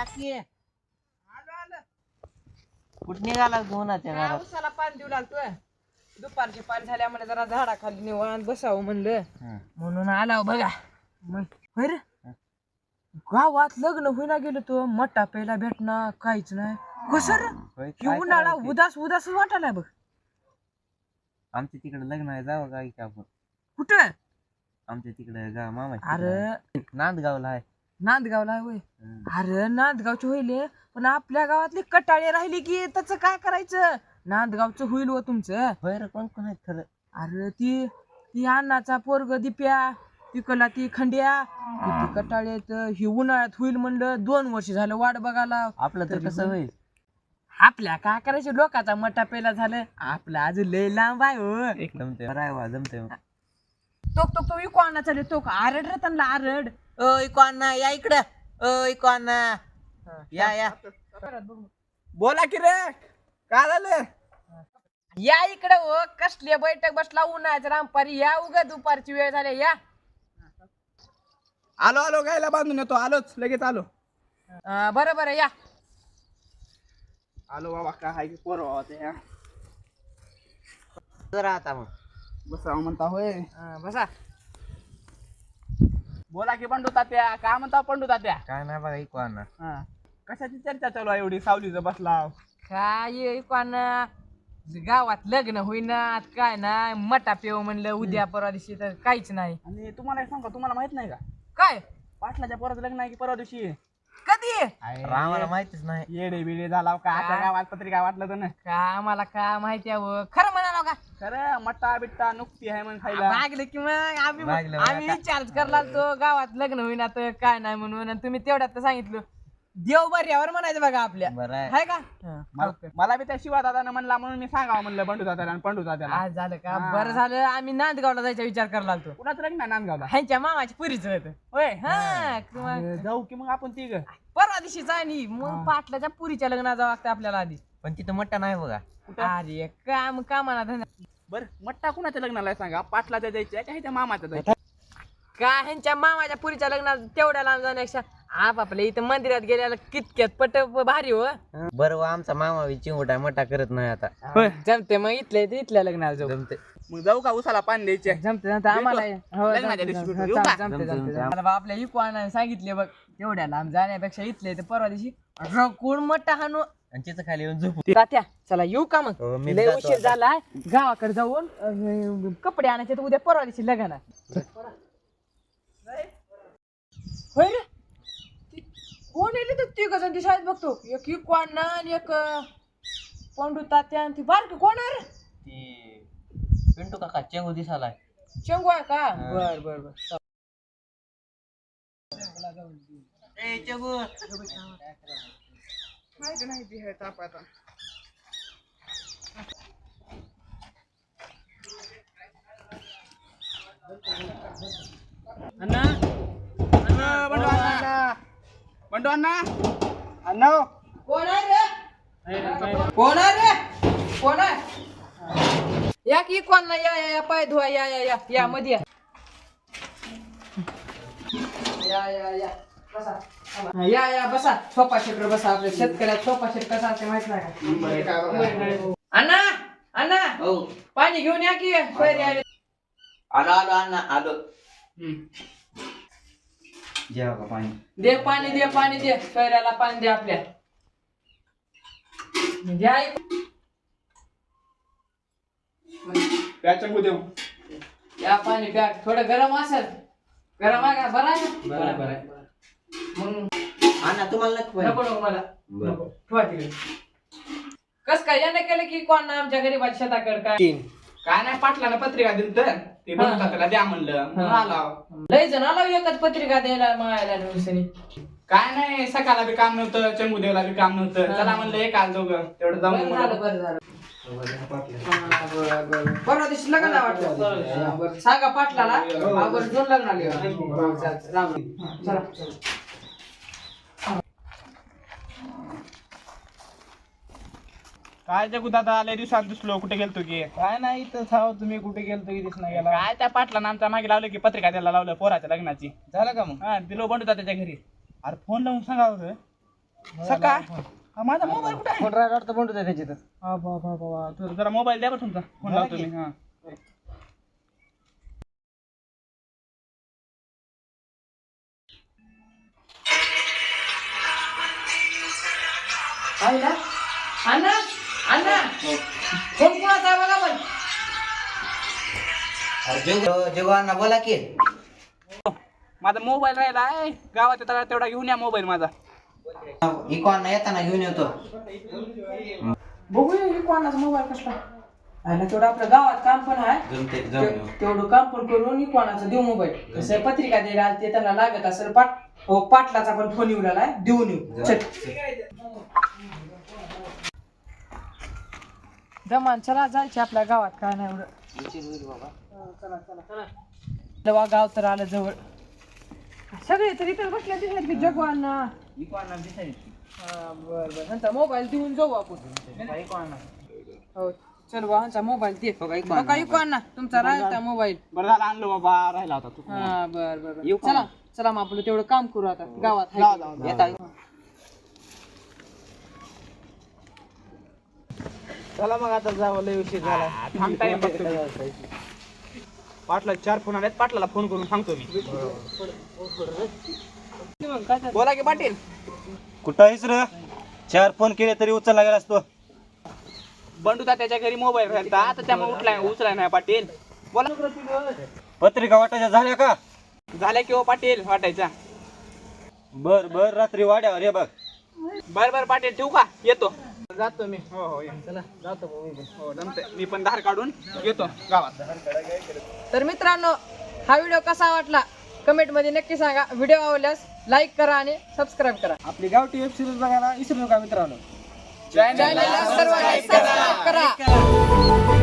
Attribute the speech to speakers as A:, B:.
A: या की.
B: आलो आलो.
A: कुठं निघाला उन्हाच्या
B: काय
A: घरात?
B: उसाला पाणी देऊ लागतोय. दुपारचे पाणी झाल्यामुळे जरा झाडाखाली निवांत बसावं म्हणलं.
A: हं.
B: म्हणून आला बघा. मग होय रे? गावात लग्न होईना गेलो तो मट्टा प्यायला भेटणार काहीच नाही. कसं रे?
A: होय,
B: ही उन्हाळा
A: करायचं?
B: उदास उदास वाटायला बघ.
A: आमच्या तिकडे लग्न आहे जावं का की आपण?
B: कुठं?
A: आमच्या तिकडे गा मामा
B: अरे.
A: नांदगावला आहे.
B: नांदगावला होय. अरे नांदगावची होईल पण आपल्या गावातली कटाळे राहिली की त्याच काय करायचं? नांदगावचं होईल व तुमचं.
A: होय रे कोण कोण आहेत खरं?
B: अरे ती ती अण्णाचा पोरग दिप्या तिकला ती खंड्या. किती कटाळे ही उन्हाळ्यात होईल म्हणलं दोन वर्ष झालं वाट बघायला.
A: आपलं तर कसं होईल?
B: आपल्या काय करायचं? लोकाचा मटा पेला झालं. आपलं अजून लय लांब आहे हो.
A: जमते बरं आहे वा जमते
B: तो तो तो इको अण्णा चालले तो आरड रे त्यांना आरड.
A: ओ इको अण्णा या इकडं. ओ इको अण्णा या. या
C: बोला की रे काय झालं?
B: या इकडे हो कसली बैठक बसला उन्हाळ्याचं रामपारी. या उगा दुपारची वेळ झाली या.
C: आलो आलो गायला बांधून येतो. आलोच लगेच आलो.
B: अं, बरं बरं या.
C: आलो बाबा काय हाय की पोरं बाबा ते हा.
A: जरा आता मग.
C: बसावं म्हणता होय.
B: अं, बसा.
C: बोला की पंडू तात्या काय म्हणता पंडू तात्या?
A: काय नाही बघा इको अण्णा
C: हा. कशाची चर्चा चालू आहे एवढी? सावलीचं बसला
B: काय इकॉन गावात लग्न होईना काय नाही मटा पेव म्हणलं उद्या परवा दिवशी तर काहीच नाही.
C: आणि तुम्हाला एक सांगा तुम्हाला माहीत नाही का?
B: काय?
C: पाटलाच्या पोराचं लग्न आहे की परवा दिवशी?
B: कधी?
A: आम्हाला माहितीच नाही.
C: येडे बिडे झाला का? आता
B: काय?
C: गावात पत्रिका वाटलं तर ना
B: का आम्हाला का माहिती आहे. खरं
C: खरं मट्टा बिट्टा नुकती आहे मग खायला.
B: मागलं की मग आम्ही
A: मागलं,
B: आम्ही
A: आता-
B: विचारच करला तो गावात लग्न होईना तर काय नाही म्हणून. आणि तुम्ही तेवढ्यात तर सांगितलं. देव बर्यावर म्हणायचं बघा आपल्या.
A: बरं आहे.
B: हाय का?
C: मला- मला बी त्या शिवा दादानं म्हणला म्हणून मी सांगावं म्हणलं दादाला आणि पंडू दादाला.
B: आज झालं का?
C: हा.
B: बरं झालं. आम्ही नांदगावला जायचा विचार करायला आलतो.
C: कुणाचं लग्न आहे नांदगावला?
B: ह्यांच्या मामाची पुरीच होत.
C: होय?
B: हा.
C: अरे, जाऊ की मग आपण तिघ.
B: परवा दिवशी जाणी मग पाटलाच्या पुरीच्या लग्नात जावं लागतं आपल्याला आधी.
A: पण तिथं मट्टा नाही बघा.
B: अरे काम कामाला धंदा.
C: बर मट्टा कुणाच्या लग्नाला आहे सांगा? पाटलाच्या जायच्या का ह्याच्या मामाच्या जायच्या
B: का ह्यांच्या मामाच्या पुरीच्या लग्नात तेवढ्या लांब जाण्यापेक्षा? आपापल्या इथं मंदिरात गेल्याला कितक्यात पट भारी हो.
A: बरं वा आमचा मामा बी चिंगुटा मट्टा करत नाही आता.
B: जमते मग इथल्या इथं इथल्या लग्नाला जाऊ.
A: जमते
C: मग जाऊ का उसाला पाणी द्यायचे?
B: जमते जमते आम्हाला हो,
C: लग्नाच्या
B: जमते,
C: दिवशी
B: जमते,
C: भेटू. येऊ
B: जमते,
C: का?
B: जमते,
A: जमते,
B: जमते.
A: जमते.
B: मला बा आपल्या सांगितले बघ तेवढ्या लांब जाण्यापेक्षा इथले तर परवा दिवशी रकुड मोठा हाणू
A: आणि तिचं खाली येऊन झोपू
B: तात्या चला येऊ का मग?
A: हो, मी
B: लय
A: जातो
B: उशीर
A: आता.
B: झालाय गावाकडे जाऊन अं, कपडे आणायचे तर उद्या परवा दिवशी लग्न आहे. होय रे? ती- कोण येईल तर तिघ जण ती शाळेत बघतो? एक इकवाना आणि एक अं, पांडू तात्या आणि ती बारकी कोण आहे रे?
A: ती पिंटू काका चेंगू दिसालाय
B: चंगू आहे का? बर बर बर.
A: ए चेंगू.
C: माहिती नाही ती हे ताप आता. अण्णा बंडू अण्णा. बंडू अण्णा. अण्णा हो.
B: कोण आहे रे? कोण आहे रे? कोण आहे? या की कोण नाही या या या पाय धुवा या या या या मध्ये या. या या या. बसा. या या बसा. सोफा शेटर बसा आपल्या शेतकऱ्यात सोफा शेट कसा असते माहीत नाही का? अण्णा अण्णा.
A: हो.
B: पाणी घेऊन या की सोयरे आले.
A: आलो आलो अण्णा आलो. पाणी.
B: दे पाणी दे पाणी दे. सोयऱ्याला पाणी दे आपल्या. द्या.
C: प्याच्या देऊ
B: या पाणी प्या. थोडं गरम असेल. गरम आहे का? बरं आहे ना?
A: बरं बरं.
B: मग
A: अण्णा तुम्हाला नको
B: नको
A: पाणी?
B: नको मला.
A: बरं.
B: नको. ठेवा तिकडे. कस काय याने केलं की कोण आमच्या गरीबाच्या शेताकडे काय?
A: तीन.
C: काय नाही पाटलानं पत्रिका दिली तर. ते दादाला द्या म्हणलं. म्हणून
B: हा.
C: आला.
B: लय जण आला एकच पत्रिका द्यायला मायाला नुसनी
C: काय नाही सकाळला बी काम नव्हतं चंगुदेवला बी काम नव्हतं. चला म्हणलं एक आज दोघं. तेवढं जाऊन
B: बरं झालं
C: म्हणलं.
B: बरं झालं. हा, बरं, बरं. परवा दिवशी लग्न आहे वाटतं हा, बरं. सांगा पाटलाला. हा, बरं दोन लग्न आले हा. राम. चला.
C: काय जगू दादा लय दिवसात दिसलो कुठे गेलतो की? काय नाही इथं थाव तुम्ही कुठे गेलतो की दिसना गेला? काय त्या पाटला आमच्या मागे लावलं की पत्रिका द्यायला लावलं पोराच्या लग्नाची. झालं का मग? हा दिलो बंडू त्याच्या घरी. अरे फोन लावून सांगा होतं. सकाळ? हा, माझा मोबाईल कुठे आहे?
A: फोन राहिला वाटतं बंडू त्याच्यात
C: हा, बा, बा, बा, बा. तर जरा मोबाईल द्या बरं तुमचा. फोन लावतो मी हा.
B: अण्णा अण्णा? अण्णा फोन कुणाचा आहे बघा पण.
A: जेव्हा बोला की.
C: माझा मोबाईल राहिला आहे. गावात येताना तेवढा घेऊन या मोबाईल माझा.
A: इकॉन येताना घेऊन येतो.
B: बघूया हे कोणाचा मोबाईल कसला. आणि तेवढं आपल्या गावात काम पण आहे. ते- तेवढं काम पण करून कोणाचा देऊ मोबाईल. कसं आहे, पत्रिका द्यायला त्यांना लागत असेल पाट हो पाटलाचा पण फोन येऊ लागलाय देऊन येऊ. चल. जमान चला जायचे आपल्या गावात काय नाही एवढं. हो, चला चला. चला गाव तर आलं जवळ. सगळे तर इथं बसल्या दिसत की जगवान. बर बर. ह्यांचा मोबाईल देऊन जाऊ आपण. हो चल बा ह्यांचा मोबाईल दे. बघा इको अण्णा तुमचा राहिला मोबाईल
C: बरं झालं आणलो बाबा राहिला होता तू.
B: हा बर बर बर. चला चला मग आपलं तेवढं काम करू आता. गावात हाय. येता.
A: चला मग आता जावं लय उशीर झाला.
C: थांबता येईल बघतो मी. पाटला चार फोन आलेत पाटलाला फोन करून सांगतो मी. बोला की पाटील.
D: कुठं आहेस रे? चार फोन केले तरी उचलला गेलास तो.
C: बंडूचा त्याच्या घरी मोबाईल राहिला आता त्यामुळे उठलाय उचलाय नाही पाटील. बोला.
D: पत्रिका वाटायच्या झाल्या का?
C: झाल्या की हो पाटील वाटायचा
D: बर बर रात्री वाड्यावर ये बघ.
C: बर बर पाटील ठेवू का? येतो. जातो मी. हो हो ये. चला जातो हो जमतंय. मी पण धार काढून येतो गावात.
B: तर मित्रांनो हा व्हिडिओ कसा वाटला? कमेंटमध्ये नक्की सांगा. व्हिडिओ आवडल्यास लाईक करा आणि सबस्क्राईब करा.
C: आपली गावठी वेब सिरीज बघायला विसरू नका मित्रांनो.
B: चॅनलला सर्वांनी सबस्क्राईब करा.